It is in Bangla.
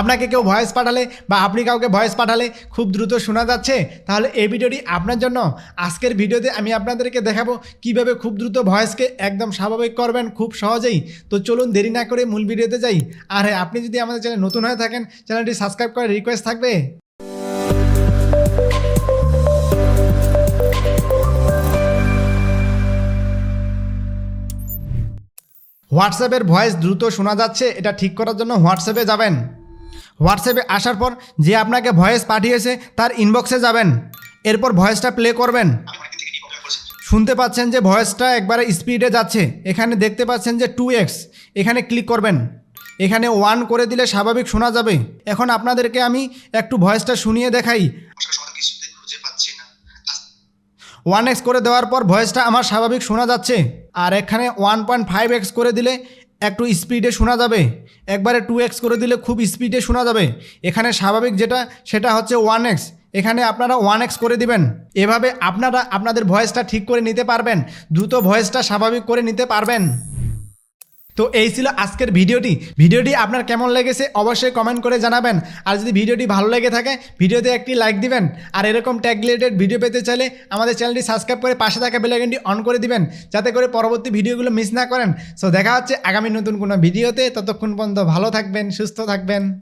আপনাকে কেউ ভয়েস পাঠালে বা আপনি কাউকে ভয়েস পাঠালে খুব দ্রুত শোনা যাচ্ছে, তাহলে এই ভিডিওটি আপনার জন্য। আজকের ভিডিওতে আমি আপনাদেরকে দেখাবো কীভাবে খুব দ্রুত ভয়েসকে একদম স্বাভাবিক করবেন খুব সহজেই। তো চলুন দেরি না করে মূল ভিডিওতে যাই। আর হ্যাঁ আপনি যদি আমাদের চ্যানেল নতুন হয়ে থাকেন চ্যানেলটি সাবস্ক্রাইব করার রিকোয়েস্ট থাকবে। হোয়াটসঅ্যাপের ভয়েস দ্রুত শোনা যাচ্ছে, এটা ঠিক করার জন্য হোয়াটসঅ্যাপে যাবেন। হোয়াটসঅ্যাপে আসার পর যে আপনাকে ভয়েস পাঠিয়েছে, তার ইনবক্সে যাবেন। এরপর ভয়েসটা প্লে করবেন। শুনতে পাচ্ছেন যে ভয়েসটা একবারে স্পিডে যাচ্ছে। এখানে দেখতে পাচ্ছেন যে টু এক্স এখানে ক্লিক করবেন। এখানে ওয়ান করে দিলে স্বাভাবিক শোনা যাবে। এখন আপনাদেরকে আমি একটু ভয়েসটা শুনিয়ে দেখাই। ওয়ান এক্স করে দেওয়ার পর ভয়েসটা আমার স্বাভাবিক শোনা যাচ্ছে। আর এখানে ওয়ান পয়েন্ট ফাইভ এক্স করে দিলে একটু স্পিডে শোনা যাবে। একবারে টু এক্স করে দিলে খুব স্পিডে শোনা যাবে। এখানে স্বাভাবিক যেটা, সেটা হচ্ছে ওয়ান এক্স। এখানে আপনারা ওয়ান এক্স করে দিবেন। এভাবে আপনারা আপনাদের ভয়েসটা ঠিক করে নিতে পারবেন। দ্রুত ভয়েসটা স্বাভাবিক করে নিতে পারবেন। তো এই ছিল আজকের ভিডিওটি। ভিডিওটি আপনার কেমন লেগেছে অবশ্যই কমেন্ট করে জানাবেন। আর যদি ভিডিওটি ভালো লেগে থাকে, ভিডিওতে একটি লাইক দিবেন। আর এরকম ট্যাগ রিলেটেড ভিডিও পেতে চাইলে আমাদের চ্যানেলটি সাবস্ক্রাইব করে পাশে থাকা বেলাইকনটি অন করে দিবেন, যাতে করে পরবর্তী ভিডিওগুলো মিস না করেন। সো দেখা হচ্ছে আগামী নতুন কোনো ভিডিওতে। ততক্ষণ পর্যন্ত ভালো থাকবেন, সুস্থ থাকবেন।